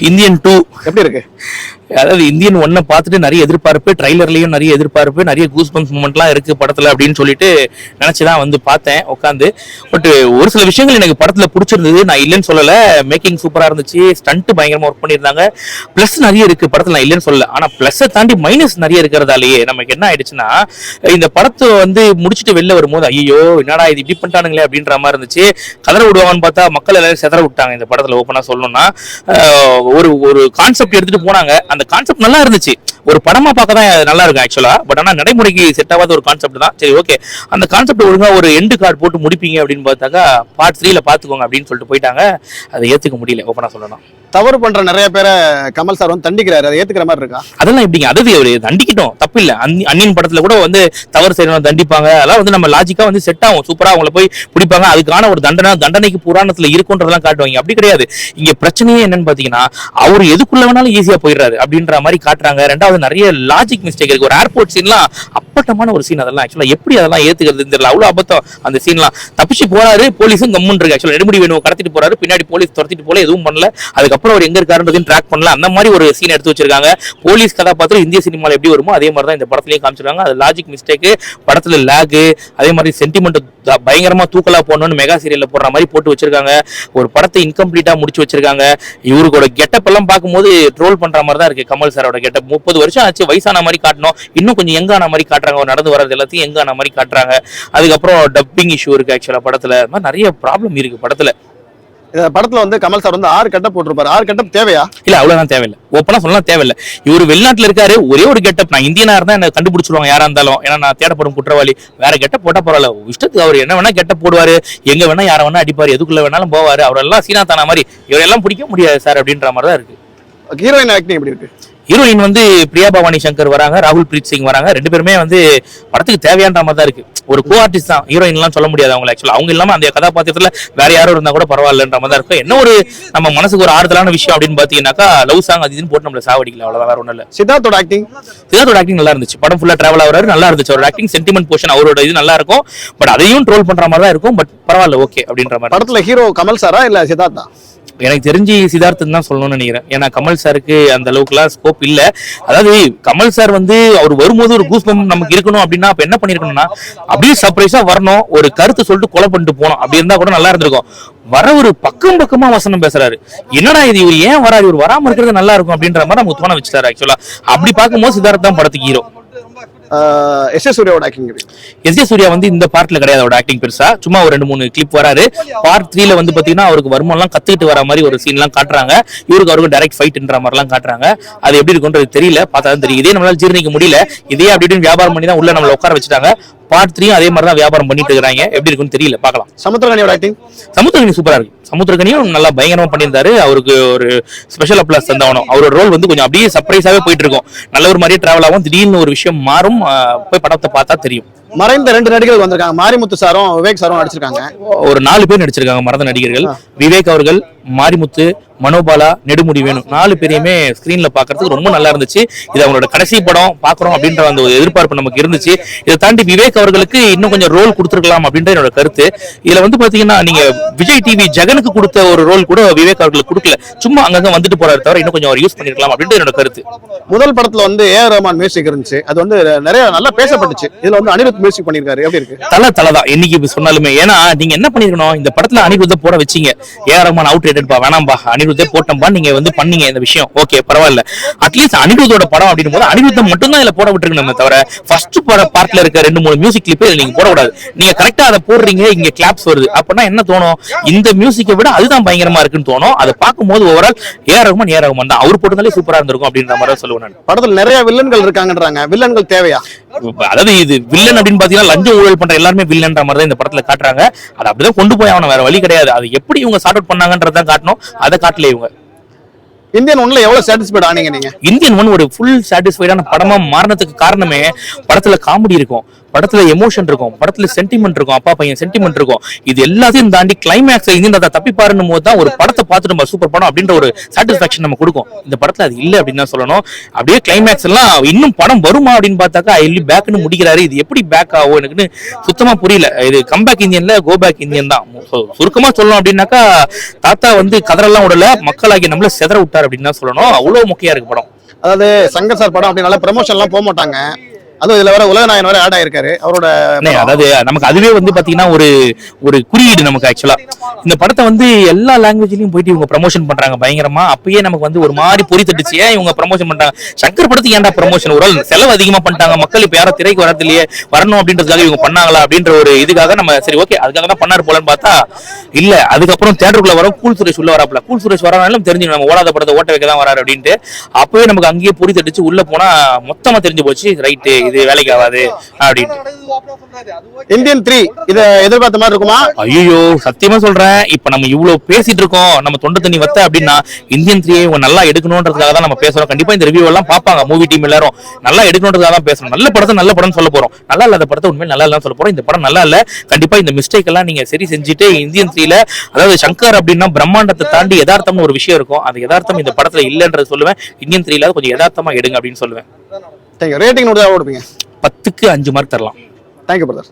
Indian two. எப்படி இருக்கு? அதாவது இந்தியன் ஒன்னை பார்த்துட்டு நிறைய எதிர்பார்ப்பு ட்ரைலர்லையும் நிறைய எதிர்பார்ப்பு நிறைய கூஸ் பம்ஸ் மூமெண்ட்லாம் இருக்கு படத்துல அப்படின்னு சொல்லிட்டு நினைச்சுதான் வந்து பார்த்தேன் உட்காந்து. பட் ஒரு சில விஷயங்கள் எனக்கு படத்துல பிடிச்சிருந்தது நான் இல்லைன்னு சொல்லல. மேக்கிங் சூப்பரா இருந்துச்சு ஸ்டண்ட் பயங்கரமா ஒர்க் பண்ணியிருந்தாங்க. ப்ளஸ் நிறைய இருக்கு படத்துல நான் இல்லைன்னு சொல்லல. ஆனா ப்ளஸ்ஸை தாண்டி மைனஸ் நிறைய இருக்கிறதாலேயே நமக்கு என்ன ஆயிடுச்சுன்னா இந்த படத்தை வந்து முடிச்சுட்டு வெளில வரும்போது ஐயோ என்னடா இது இப்படி பண்ணிட்டானுங்களே அப்படின்ற மாதிரி இருந்துச்சு. கதற விடுவாங்கன்னு பார்த்தா மக்கள் எல்லாரும் செதற விட்டாங்க இந்த படத்துல ஓப்பனா சொல்லணும்னா. ஒரு ஒரு கான்செப்ட் எடுத்துட்டு போனாங்க. அந்த அந்த கான்செப்ட் நல்லா இருந்துச்சு. ஒரு படமா பார்க்க தான் நல்லா இருக்கும் ஆக்சுவலா பட் ஆனால் நடைமுறைக்கு செட் ஆகாத ஒரு கான்செப்ட் தான். சரி ஓகே அந்த கான்செப்ட் ஒழுங்கா ஒரு எண்டு கார்டு போட்டு முடிப்பீங்க அப்படின்னு பார்த்தாக்கா பார்ட் த்ரீல பாத்துக்கோங்க அப்படின்னு சொல்லிட்டு போயிட்டாங்க. அதை ஏத்துக்க முடியல. ஓப்பனாக சொல்லணும் தவறு பண்ற நிறைய பேரை கமல் சார் வந்து தண்டிக்கிறாரு. அதை ஏத்துக்கிற மாதிரி இருக்கா? அதெல்லாம் எப்படிங்க? அதாவது ஒரு தண்டிக்கிட்டோம். தப்பு இல்ல. அன்னியின் படத்துல கூட வந்து தவறு செய்யணும் தண்டிப்பாங்க. அதெல்லாம் வந்து நம்ம லாஜிக்கா வந்து செட் ஆகும். சூப்பரா அவங்கள போய் பிடிப்பாங்க. அதுக்கான ஒரு தண்டனை தண்டனைக்கு புராணத்துல இருக்குன்றதெல்லாம் காட்டுவாங்க. அப்படி கிடையாது. இங்க பிரச்சனையே என்னன்னு பாத்தீங்கன்னா அவர் எதுக்குள்ள வேணாலும் ஈஸியா போயிடுறாரு அப்படின்ற மாதிரி காட்டுறாங்க. ரெண்டாவது நிறைய லாஜிக் மிஸ்டேக் இருக்கு. ஒரு ஏர்போர்ட் சீன்லாம் அப்பட்டமான ஒரு சீன் அதெல்லாம் ஆக்சுவலா எப்படி அதெல்லாம் ஏத்துக்கிறது தெரியல. அவ்வளவு அபத்தம் அந்த சீன்லாம் தப்பிச்சு போறாரு போலீஸும் கம்முன்னு இருக்கு ஆக்சுவலா நெடுமுடி வேணும் கடத்திட்டு போறாரு பின்னாடி போலீஸ் துரத்திட்டு போல எதுவும் பண்ணல. அதுக்கப்புறம் அவர் எங்க இருக்காருன்றதையும் ட்ராக் பண்ணல. அந்த மாதிரி ஒரு சீன் எடுத்து வச்சிருக்காங்க. போலீஸ் கதாபாத்திரம் இந்திய சினிமாவில் எப்படி வருமோ அதே மாதிரி தான் இந்த படத்துலயும் காமிச்சிருக்காங்க. அது லாஜிக் மிஸ்டேக் படத்துல லேகு அதே மாதிரி சென்டிமெண்ட் பயங்கரமா தூக்கலா போடணும்னு மெகா சீரியல்ல போடுற மாதிரி போட்டு வச்சிருக்காங்க. ஒரு படத்தை இன்கம்ப்ளீட்டா முடிச்சு வச்சிருக்காங்க. இவருக்கோட கெட்டப் எல்லாம் பார்க்கும்போது ட்ரோல் பண்ற மாதிரி தான் இருக்கு. கமல் சாரோட கெட்டப் முப்பது வருஷம் ஆச்சு வயசான மாதிரி காட்டணும். இன்னும் கொஞ்சம் யங்கான மாதிரி காட்டணும். காட்டுறாங்க. அவர் நடந்து வர்றது எல்லாத்தையும் யங்கான மாதிரி காட்டுறாங்க. அதுக்கப்புறம் டப்பிங் இஷ்யூ இருக்கு ஆக்சுவலா படத்துல. அது மாதிரி நிறைய ப்ராப்ளம் இருக்கு படத்துல. படத்துல வந்து கமல் சார் வந்து ஆறு கட்டப் போட்டிருப்பாரு. ஆறு கட்டப் தேவையா? இல்ல அவ்வளவுதான் தேவையில்லை. ஓப்பனா சொல்லலாம் தேவையில்லை. இவர் வெளிநாட்டுல இருக்காரு. ஒரே ஒரு கெட்டப். நான் இந்தியனா இருந்தா என்ன கண்டுபிடிச்சிருவாங்க யாரா இருந்தாலும். ஏன்னா நான் தேடப்படும் குற்றவாளி. வேற கெட்டப் போட்டா பரவாயில்ல. இஷ்டத்துக்கு அவர் என்ன வேணா கெட்டப் போடுவாரு. எங்க வேணா யாரை வேணா அடிப்பாரு. எதுக்குள்ள வேணாலும் போவாரு. அவரெல்லாம் சீனா தானா மாதிரி. இவரெல்லாம் பிடிக்க முடியாது சார் அப்படின்ற மாதிரி தான் இருக்கு. ஹீரோயின் ஆக்டிங் எப்படி இருக்கு? ஹீரோயின் வந்து பிரியா பவானி சங்கர் வராங்க ராகுல் பிரீத் சிங் வராங்க. ரெண்டு பேருமே வந்து படத்துக்கு தேவையான மாதிரி தான் இருக்கு. ஒரு கோ ஆர்டிஸ்ட் தான். ஹீரோயின் எல்லாம் சொல்ல முடியாது அவங்க ஆக்சுவலா அவங்க இல்லாம அந்த கதாபாத்திரத்துல வேற யாரும் இருந்தா கூட பரவாயில்லன்ற மாதிரி தான் இருக்கும். என்ன ஒரு நம்ம மனசுக்கு ஒரு ஆறுதலான விஷயம் அப்படின்னு பாத்தீங்கன்னாக்கா லவ் சாங் அது இதுன்னு போட்டு நம்மள சாவடிக்கல. அவ்வளவுதான். வேற ஒண்ணும் இல்ல. சித்தார்த்தோட ஆக்டிங் சித்தார்த்தோட ஆக்டிங் நல்லா இருந்துச்சு. படம் ஃபுல்லா டிராவல் ஆகுறாரு. நல்லா இருந்துச்சு. அவரோட ஆக்டிங் சென்டிமெண்ட் போர்ஷன் அவரோட இது நல்லா இருக்கும். பட் அதையும் ட்ரோல் பண்ற மாதிரி தான் இருக்கும். பட் பரவாயில்ல ஓகே அப்படின்ற மாதிரி படத்துல ஹீரோ கமல் சாரா இல்ல சித்தார்த்தா? எனக்கு தெரிஞ்சு சித்தார்த்தன் தான் சொல்லணும்னு நினைக்கிறேன். ஏன்னா கமல் சாருக்கு அந்த அளவுக்குலாம் ஸ்கோப் இல்ல. அதாவது கமல் சார் வந்து அவர் வரும்போது ஒரு கூஸ் நமக்கு இருக்கணும் அப்படின்னா அப்ப என்ன பண்ணிருக்கணும்னா அப்படியே சர்ப்ரைஸா வரணும். ஒரு கருத்து சொல்லிட்டு கொலை பண்ணிட்டு போனோம் அப்படி இருந்தா கூட நல்லா இருந்திருக்கும். வர ஒரு பக்கம் பக்கமா வசனம் பேசுறாரு. என்னடா இது இவர் ஏன் வராது இவர் வராம இருக்கிறது நல்லா இருக்கும் அப்படின்ற மாதிரி நம்ம தோண வச்சுட்டாரு ஆக்சுவலா அப்படி பார்க்கும்போது சித்தார்த் தான் படத்துக்கு ஹீரோ எஸ் எஸ் சூர்யாவோட ஆக்டிங் எஸ் ஏ சூர்யா வந்து இந்த பார்ட்ல கிடையாது அவரோட ஆக்டிங் பெருசா. சும்மா ஒரு ரெண்டு மூணு கிளிப் வராரு. பார்ட் த்ரீல வந்து பாத்தீங்கன்னா அவருக்கு வருமானம் எல்லாம் கத்துக்கிட்டு வர மாதிரி ஒரு சீன் எல்லாம் காட்டுறாங்க. இவருக்கு அவருக்கு டைரக்ட் ஃபைட்ன்ற மாதிரி எல்லாம் காட்டுறாங்க. அது எப்படி இருக்குன்றது தெரியல. பார்த்தா தான் தெரியும் இதே நம்மளால ஜீரணிக்க முடியல. இதே அப்படி வியாபாரம் பண்ணி தான் உள்ள நம்மள உட்கார வச்சுட்டாங்க. பார்ட் த்ரீயும் அதே மாதிரி தான் வியாபாரம் பண்ணிட்டு இருக்காங்க எப்படி இருக்குன்னு தெரியல பார்க்கலாம். சமுத்திரகனியோட ஆக்டிங் சமுத்திரகனி சூப்பரா இருக்கு. சமுத்திரகனியும் நல்லா பயங்கரமா பண்ணியிருந்தாரு. அவருக்கு ஒரு ஸ்பெஷல் அப்ளாஸ் தந்தவனும். அவரோட ரோல் வந்து கொஞ்சம் அப்படியே சர்ப்ரைஸாவே போயிட்டு இருக்கும். நல்ல ஒரு மாதிரியே டிராவல் ஆகும். திடீர்னு ஒரு விஷயம் மாறும். போய் படத்தை பார்த்தா தெரியும். மறைந்த ரெண்டு நடிகர்கள் வந்திருக்காங்க. மாரிமுத்து சாரும் விவேக் சாரும் நடிச்சிருக்காங்க. ஒரு நாலு பேர் நடிச்சிருக்காங்க. மறந்த நடிகர்கள். விவேக் அவர்கள் மாரிமுத்து மனோபாலா நெடுமுடி வேணும். நாலு பேரையுமே ஸ்கிரீன்ல பாக்குறதுக்கு ரொம்ப நல்லா இருந்துச்சு. இது அவங்களோட கடைசி படம் பாக்குறோம் அப்படின்ற அந்த ஒரு எதிர்பார்ப்பு நமக்கு இருந்துச்சு. இதை தாண்டி விவேக் அவர்களுக்கு இன்னும் கொஞ்சம் ரோல் கொடுத்துருக்கலாம் அப்படின்ற என்னோட கருத்து. இதுல வந்து பாத்தீங்கன்னா நீங்க விஜய் டிவி ஜெகனுக்கு கொடுத்த ஒரு ரோல் கூட விவேக் அவர்களுக்கு கொடுக்கல. சும்மா அங்கங்க வந்துட்டு போறாரு தவிர இன்னும் கொஞ்சம் அவர் யூஸ் பண்ணிருக்கலாம் அப்படின்ற என்னோட கருத்து. முதல் படத்துல வந்து ஏ ரஹ்மான் மியூசிக் இருந்துச்சு. அது வந்து நிறைய நல்லா பேசப்பட்டுச்சு. இதுல வந்து அனிருத் மியூசிக் பண்ணிருக்காரு. எப்படி இருக்கு? தலை தலை தான் என்னைக்கு சொன்னாலுமே. ஏன்னா நீங்க என்ன பண்ணிருக்கணும்? இந்த படத்துல அனிருத்தை போட வச்சீங்க. ஏஆர் ரஹ்மான் அவுட் ரேட்டட்பா வேணாம்பா அனிருத்தே போட்டோம்பா நீங்க வந்து பண்ணீங்க இந்த விஷயம். ஓகே பரவாயில்ல. அட்லீஸ்ட் அனிருத்தோட படம் அப்படின்னும் போது அனிருத்தம் மட்டும் தான் இதுல போட விட்டுருக்கணுமே தவிர ஃபர்ஸ்ட் பட பார்ட்ல இருக்க ரெண்டு மூணு மியூசிக் கிளிப் நீங்க போடக்கூடாது. நீங்க கரெக்டா அதை போடுறீங்க இங்க கிளாப்ஸ் வருது. அப்படின்னா என்ன தோணும்? இந்த மியூசிக்கை விட அதுதான் பயங்கரமா இருக்குன்னு தோணும். அதை பார்க்கும்போது overall A R Rahman A R Rahman தான். அவர் போட்டதாலே சூப்பரா இருந்திருக்கும் அப்படின்ற மாதிரி சொல்லுவேன் நான். படத்துல நிறைய வில்லன்கள் இருக்காங்கன்றாங்க. வில்லன்கள் தேவையா? அதாவது இது வில்லன் அப்படின்னு பாத்தீங்கன்னா லஞ்சம் ஊழல் பண்ற எல்லாருமே வில்லன்ற மாதிரி தான் இந்த படத்துல காட்டுறாங்க. அது அப்படிதான் கொண்டு போய் அவன வேற வழி கிடையாது. அது எப்படி இவங்க சார்ட் அவுட் பண்ணாங்கன்றதான் காட்டணும். அதை காட்டல இவங்க. இந்தியன் ஒன்ல எவ்வளவு சாட்டிஸ்ஃபைட் ஆனீங்க நீங்க? இந்தியன் ஒன் ஒரு ஃபுல் சாட்டிஸ்ஃபைடான படமா மாறினதுக்கு காரணமே படத்துல காமெடி இருக்கும். படத்துல எமோஷன் இருக்கும் படத்துல சென்டிமெண்ட் இருக்கும் அப்பா பையன் சென்டிமெண்ட் இருக்கும். இது எல்லாத்தையும் தாண்டி கிளைமேக்ஸ் இருந்து அதை தப்பி போது தான் ஒரு படத்தை பார்த்துட்டு நம்ம சூப்பர் படம் அப்படின்ற ஒரு சாட்டிஸ்பாக்சன் நம்ம கொடுக்கும். இந்த படத்துல அது இல்ல அப்படின்னு தான் சொல்லணும். அப்படியே கிளைமேக்ஸ் எல்லாம் இன்னும் படம் வருமா அப்படின்னு பார்த்தாக்கா எல்லி பேக்னு முடிக்கிறாரு. இது எப்படி பேக் ஆகும் எனக்குன்னு சுத்தமா புரியல. இது கம்பேக் இந்தியன்ல கோ பேக் இந்தியன் தான். சுருக்கமா சொல்லணும் அப்படின்னாக்கா தாத்தா வந்து கதறெல்லாம் விடல. மக்களாகி நம்மள செதற விட்டார் அப்படின்னு தான் சொல்லணும். அவ்வளவு முக்கியம் இருக்கு படம். அதாவது சங்கர் சார் படம் அப்படி நல்ல ப்ரமோஷன் எல்லாம் போக மாட்டாங்க. அதுவும் இதுல வேற உலக நாயன் வேற ஆட் ஆயிருக்காரு. அவரோட அண்ணே, அதாவது நமக்கு அதுவே வந்து பாத்தீங்கன்னா ஒரு ஒரு குறியீடு நமக்கு ஆக்சுவலா இந்த படத்தை வந்து எல்லா லாங்குவேஜ்லயும் போயிட்டு இவங்க ப்ரமோஷன் பண்றாங்க பயங்கரமா. அப்பயே நமக்கு வந்து ஒரு மாதிரி பொறி தட்டுச்சு. ஏன் இவங்க ப்ரமோஷன் பண்றாங்க? சங்கர் படத்துக்கு ஏன்டா ப்ரமோஷன் ஒரு செலவு அதிகமா பண்ணிட்டாங்க. மக்கள் இப்ப யாரும் திரைக்கு வரது இல்லையே வரணும் அப்படின்றதுக்காக இவங்க பண்ணாங்களா அப்படின்ற ஒரு இதுக்காக நம்ம சரி ஓகே அதுக்காக தான் பண்ணாரு போலன்னு பார்த்தா இல்ல. அதுக்கப்புறம் தேட்டருக்குள்ள வரோம். கூல் சுரேஷ் உள்ள வராப்ல கூல் சுரேஷ் வரனாலும் தெரிஞ்சு நம்ம ஓடாத படத்தை ஓட்ட வைக்க தான் வராரு அப்படின்ட்டு. அப்பவே நமக்கு அங்கேயே பொறி தட்டுச்சு. உள்ள போனா மொத்தமா தெரிஞ்சு போச்சு. ரைட்டு இது வேலைக்கு ஆகாது அப்படின்னு இந்தியன் த்ரீ இதை எதிர்பார்த்த மாதிரி இருக்குமா? ஐயோ சத்தியமா சொல்றேன். இப்ப நம்ம இவ்வளவு பேசிட்டு இருக்கோம். நம்ம தொண்டை தண்ணி வத்த அப்படின்னா இந்தியன் த்ரீயை இவங்க நல்லா எடுக்கணும்ன்றதுக்காக தான் நம்ம பேசுறோம். கண்டிப்பா இந்த ரிவ்யூ எல்லாம் பார்ப்பாங்க. மூவி டீம் எல்லாரும். நல்லா எடுக்கணுன்றதுக்காக தான் பேசணும் நல்ல படத்தை நல்ல படம் சொல்ல போறோம். நல்லா இல்லாத படத்தை உண்மையில நல்லா இல்ல சொல்ல போறோம். இந்த படம் நல்லா இல்ல. கண்டிப்பா இந்த மிஸ்டேக் எல்லாம் நீங்க சரி செஞ்சுட்டு இந்தியன் த்ரீல அதாவது சங்கர் அப்படின்னா பிரம்மாண்டத்தை தாண்டி யதார்த்தம்னு ஒரு விஷயம் இருக்கும். அந்த யதார்த்தம் இந்த படத்துல இல்லைன்றது சொல்லுவேன். இந்தியன் த்ரீல கொஞ்சம் யதார்த்தமா எடுங்க அப்படின்னு சொல்லுவேன். தேங்க்யூ ரேட்டிங் தான் கொடுப்பீங்க. பத்துக்கு அஞ்சு மார்க் தரலாம். Thank you brother